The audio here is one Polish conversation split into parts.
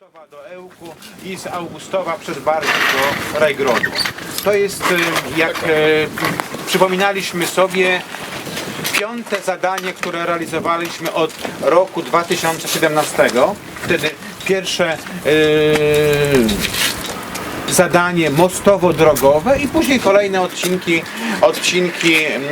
Augustowa do Ełku i z Augustowa przez Barwnik do Rajgrodu. To jest, y, jak e, przypominaliśmy sobie, piąte zadanie, które realizowaliśmy od roku 2017. Wtedy pierwsze y, zadanie mostowo-drogowe i później kolejne odcinki, odcinki mm,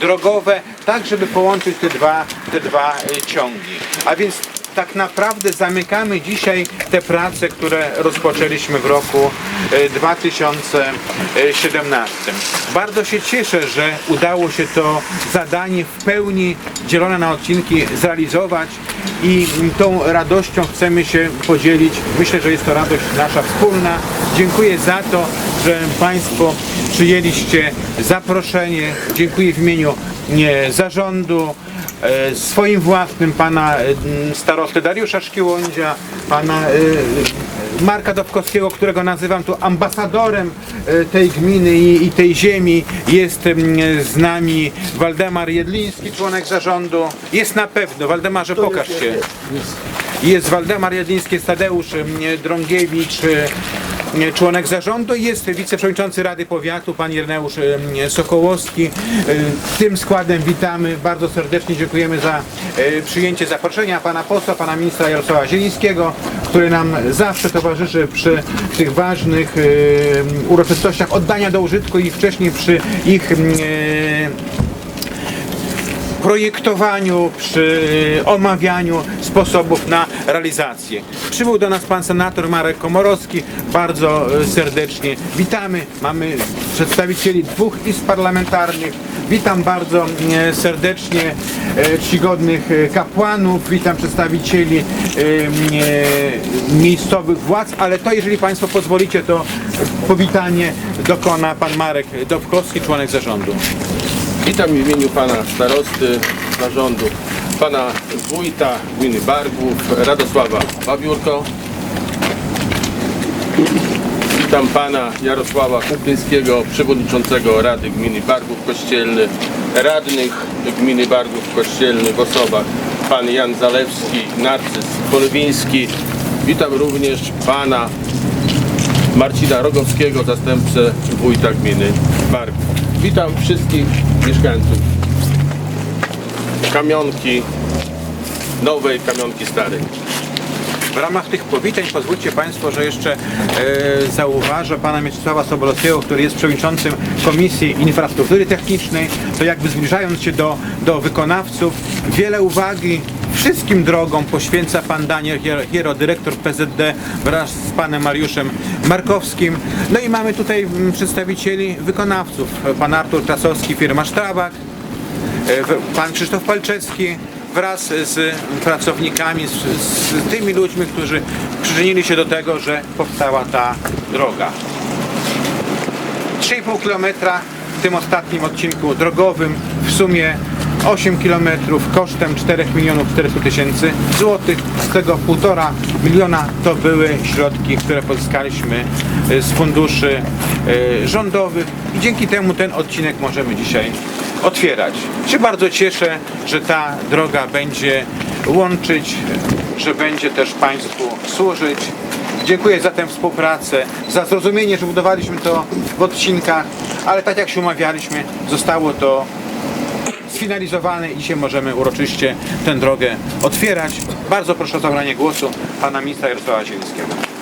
drogowe, tak żeby połączyć te dwa, te dwa y, ciągi. A więc tak naprawdę zamykamy dzisiaj te prace, które rozpoczęliśmy w roku y, 2017. Bardzo się cieszę, że udało się to zadanie w pełni dzielone na odcinki zrealizować i tą radością chcemy się podzielić. Myślę, że jest to radość nasza wspólna. Dziękuję za to, że Państwo przyjęliście zaproszenie. Dziękuję w imieniu nie, zarządu, e, swoim własnym pana e, starosty Dariusza Szkiłądzia, pana e, Marka Dowkowskiego, którego nazywam tu ambasadorem tej gminy i, tej ziemi. Jest z nami Waldemar Jedliński, członek zarządu. Jest na pewno. Waldemarze, pokaż się. Jest Waldemar Jedliński, jest Tadeusz Drągiewicz, członek zarządu. Jest wiceprzewodniczący Rady Powiatu, pan Ireneusz em, Sokołowski. E, Tym składem witamy. Bardzo serdecznie dziękujemy za e, przyjęcie zaproszenia pana posła, pana ministra Jarosława Zielińskiego, który nam zawsze towarzyszy przy tych ważnych e, uroczystościach oddania do użytku i wcześniej przy ich e, projektowaniu, przy omawianiu sposobów na realizację. Przybył do nas pan senator Marek Komorowski. Bardzo e, serdecznie witamy. Mamy przedstawicieli dwóch izb parlamentarnych. Witam bardzo e, serdecznie e, czcigodnych kapłanów, witam przedstawicieli miejscowych władz, ale to jeżeli Państwo pozwolicie, to powitanie dokona pan Marek Dobkowski, członek zarządu. Witam w imieniu pana starosty zarządu, pana wójta gminy Bargów, Radosława Babiurko. Witam pana Jarosława Kupryńskiego, przewodniczącego Rady Gminy Bargów Kościelny, radnych gminy Bargów Kościelny w osobach pan Jan Zalewski, Narcyz Polwiński. Witam również pana Marcina Rogowskiego, zastępcę wójta gminy Bargów. Witam wszystkich mieszkańców Kamionki Nowej, Kamionki Starej. W ramach tych powitań pozwólcie Państwo, że jeszcze e, zauważę pana Mieczysława Sobolowskiego, który jest przewodniczącym Komisji Infrastruktury Technicznej, to jakby zbliżając się do, do wykonawców, wiele uwagi wszystkim drogom poświęca pan Daniel Hier- Hiero, dyrektor PZD wraz z panem Mariuszem Markowskim. No i mamy tutaj mm, przedstawicieli wykonawców, pan Artur Krasowski, firma Strabak, E, pan Krzysztof Palczewski wraz z pracownikami, z, z tymi ludźmi, którzy przyczynili się do tego, że powstała ta droga. 3,5 km w tym ostatnim odcinku drogowym, w sumie 8 km kosztem 4 milionów 400 tysięcy złotych, z tego 1,5 miliona to były środki, które pozyskaliśmy e, z funduszy e, rządowych i dzięki temu ten odcinek możemy dzisiaj otwierać. Się bardzo cieszę, że ta droga będzie łączyć, że będzie też Państwu służyć. Dziękuję za tę współpracę, za zrozumienie, że budowaliśmy to w odcinkach, ale tak jak się umawialiśmy, zostało to sfinalizowane i dzisiaj możemy uroczyście tę drogę otwierać. Bardzo proszę o zabranie głosu pana ministra Jarosława Zielińskiego.